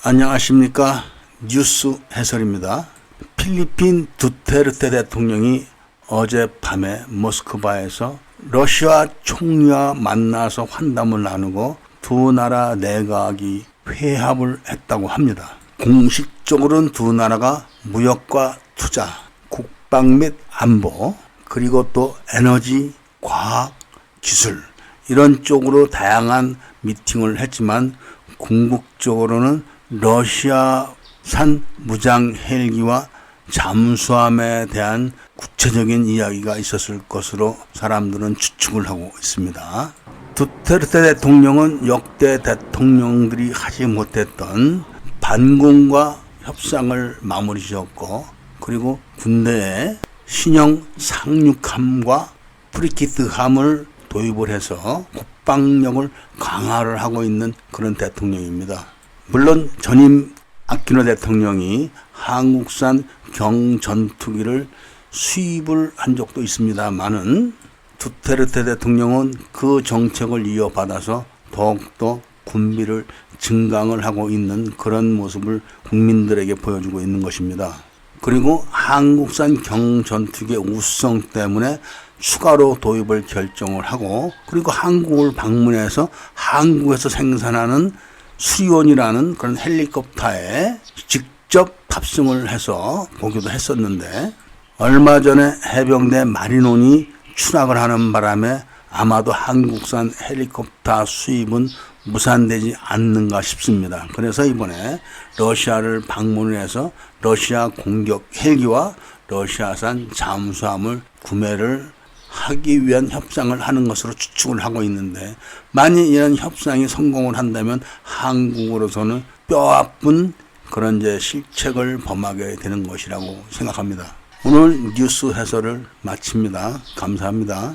안녕하십니까 뉴스 해설입니다. 필리핀 두테르테 대통령이 어젯밤에 모스크바에서 러시아 총리와 만나서 환담을 나누고 두 나라 내각이 회합을 했다고 합니다. 공식적으로는 두 나라가 무역과 투자, 국방 및 안보, 그리고 또 에너지, 과학, 기술 이런 쪽으로 다양한 미팅을 했지만 궁극적으로는 러시아산 무장 헬기와 잠수함에 대한 구체적인 이야기가 있었을 것으로 사람들은 추측을 하고 있습니다. 두테르테 대통령은 역대 대통령들이 하지 못했던 반공과 협상을 마무리 지었고 그리고 군대에 신형 상륙함과 프리키트함을 도입을 해서 국방력을 강화를 하고 있는 그런 대통령입니다. 물론 전임 아키노 대통령이 한국산 경전투기를 수입을 한 적도 있습니다만은 두테르테 대통령은 그 정책을 이어받아서 더욱더 군비를 증강을 하고 있는 그런 모습을 국민들에게 보여주고 있는 것입니다. 그리고 한국산 경전투기의 우수성 때문에 추가로 도입을 결정을 하고 그리고 한국을 방문해서 한국에서 생산하는 수리온이라는 그런 헬리콥터에 직접 탑승을 해서 보기도 했었는데 얼마 전에 해병대 마리논이 추락을 하는 바람에 아마도 한국산 헬리콥터 수입은 무산되지 않는가 싶습니다. 그래서 이번에 러시아를 방문을 해서 러시아 공격 헬기와 러시아산 잠수함을 구매를 하기 위한 협상을 하는 것으로 추측을 하고 있는데 만약 이런 협상이 성공을 한다면 한국으로서는 뼈아픈 그런 이제 실책을 범하게 되는 것이라고 생각합니다. 오늘 뉴스 해설을 마칩니다. 감사합니다.